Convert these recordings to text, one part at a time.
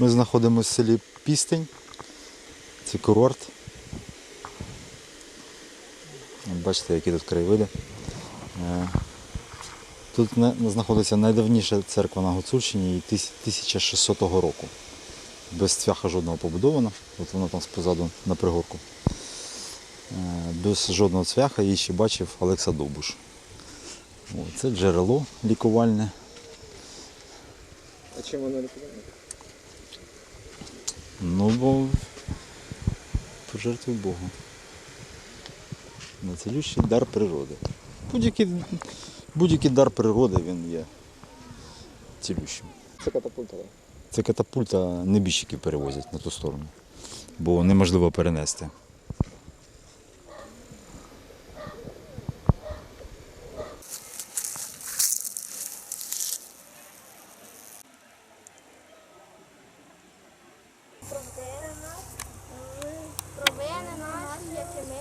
Ми знаходимося в селі Пістень. Це курорт. Бачите, які тут краєвиди. Е, Тут знаходиться найдавніша церква на Гуцульщині 1600 року. Без цвяха жодного побудовано. От вона там позаду на пригорку. Е, Без жодного цвяха її ще бачив Олекса Довбуш. Це джерело лікувальне. А чим воно лікує? Ну, бо пожертвуй Богу. Націлющий дар природи. Будь-який, будь-який дар природи він є цілющим. Це катапульта. так? Це катапульта небіжчиків перевозять на ту сторону, бо неможливо перенести. Провини нас, провини наші, які ми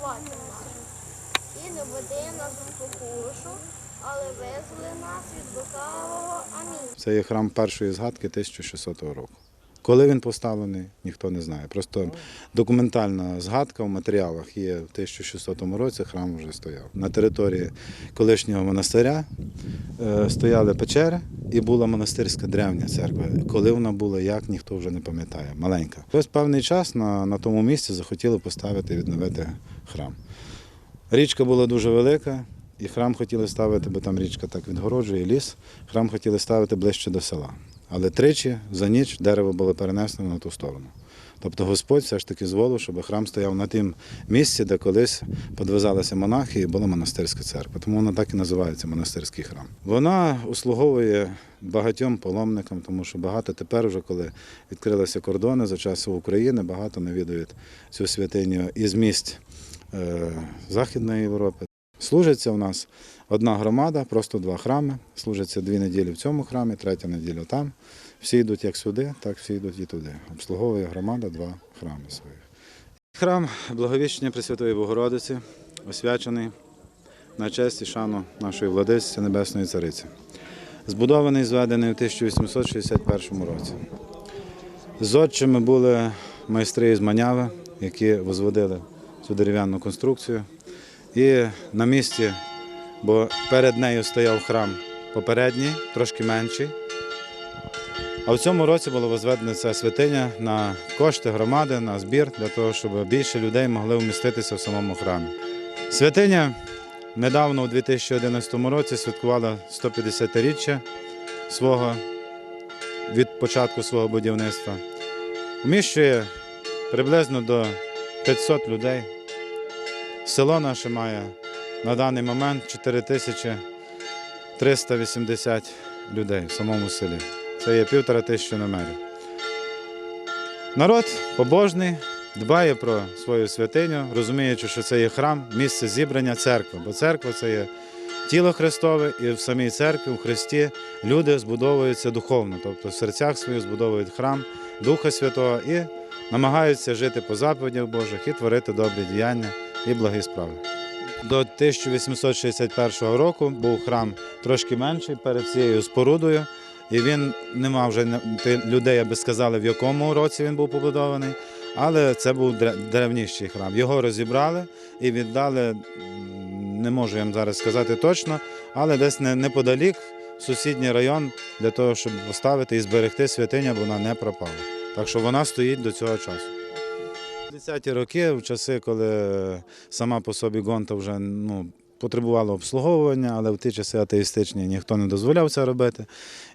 прощаємо нас. І не веди нас у покушу, але везли нас від лукавого. Амінь. Це є храм першої згадки 1600 року. Коли він поставлений, ніхто не знає. Просто документальна згадка в матеріалах є в 1600 році, храм вже стояв. На території колишнього монастиря е, стояли печери і була монастирська древня церква. Коли вона була, як ніхто вже не пам'ятає, маленька. Ось певний час на, на тому місці захотіли поставити і відновити храм. Річка була дуже велика, і храм хотіли ставити, бо там річка так відгороджує ліс. Храм хотіли ставити ближче до села. Але тричі за ніч дерево було перенесено на ту сторону. Тобто Господь все ж таки зволив, щоб храм стояв на тим місці, де колись подвизалися монахи і була монастирська церква. Тому вона так і називається монастирський храм. Вона услуговує багатьом паломникам, тому що багато тепер, вже коли відкрилися кордони за часу України, багато навідують цю святиню із місць е, Західної Європи. Служиться у нас одна громада, просто два храми. Служаться дві неділі в цьому храмі, третя неділя там. Всі йдуть як сюди, так всі йдуть і туди. Обслуговує громада два храми своїх. Храм Благовіщення Пресвятої Богородиці, освячений на честь і шану нашої владиці Небесної Цариці. Збудований, зведений у 1861 році. Зодчими були майстри із Маняви, які возводили цю дерев'яну конструкцію. І на місці, бо перед нею стояв храм попередній, трошки менший. А в цьому році було возведена ця святиня на кошти громади, на збір, для того, щоб більше людей могли вміститися в самому храмі. Святиня недавно, у 2011 році, святкувала 150-річчя свого від початку свого будівництва. Вміщує приблизно до 500 людей. Село наше має на даний момент 4380 людей в самому селі. Це є півтора тисячі номерів. Народ побожний, дбає про свою святиню, розуміючи, що це є храм, місце зібрання церкви. Бо церква це є тіло Христове, і в самій церкві, в Христі, люди збудовуються духовно, тобто в серцях своїх збудовують храм Духа Святого і намагаються жити по заповідях Божих і творити добрі діяння і благі справи. До 1861 року був храм трошки менший перед цією спорудою, і він не мав вже людей, аби сказали, в якому році він був побудований, але це був дре- древніший храм. Його розібрали і віддали, не можу я вам зараз сказати точно, але десь неподалік сусідній район для того, щоб поставити і зберегти святиню, бо вона не пропала. Так що вона стоїть до цього часу. 10-ті роки, в часи, коли сама по собі гонта вже ну, потребувала обслуговування, але в ті часи атеїстичні ніхто не дозволяв це робити.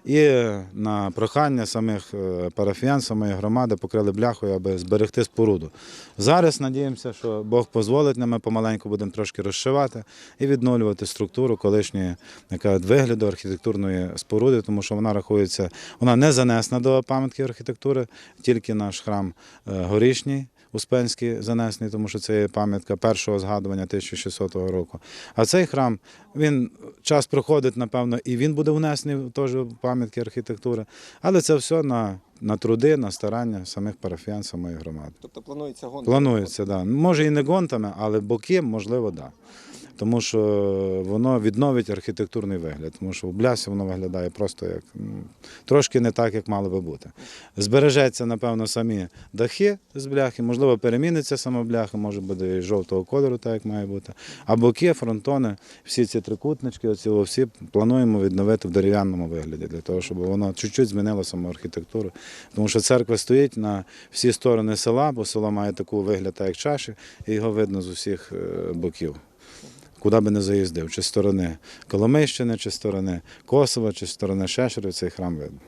І на прохання самих е, парафіян, самої громади покрили бляхою, аби зберегти споруду. Зараз надіємося, що Бог дозволить нам, ми помаленьку будемо трошки розшивати і відновлювати структуру колишньої яка, вигляду архітектурної споруди, тому що вона рахується, вона не занесена до пам'ятки архітектури, тільки наш храм е, горішній. Успенський занесений, тому що це є пам'ятка першого згадування 1600 року. А цей храм, він час проходить, напевно, і він буде внесений теж пам'ятки архітектури. Але це все на, на труди, на старання самих парафіян, самої громади. Тобто планується гонка? Планується, так. Да. Може і не гонтами, але боки, можливо, так. Да. Тому що воно відновить архітектурний вигляд, тому що в блясі воно виглядає просто як трошки не так, як мало би бути. Збережеться, напевно, самі дахи з бляхи, можливо, переміниться сама бляха, може буде і жовтого кольору, так як має бути. А боки, фронтони, всі ці трикутнички, оці всі плануємо відновити в дерев'яному вигляді, для того, щоб воно чуть-чуть змінило саму архітектуру. Тому що церква стоїть на всі сторони села, бо село має таку вигляд, як чаші, і його видно з усіх е, боків. Куди би не заїздив, чи сторони Коломийщини, чи сторони Косова, чи сторони Шешерів, цей храм видно.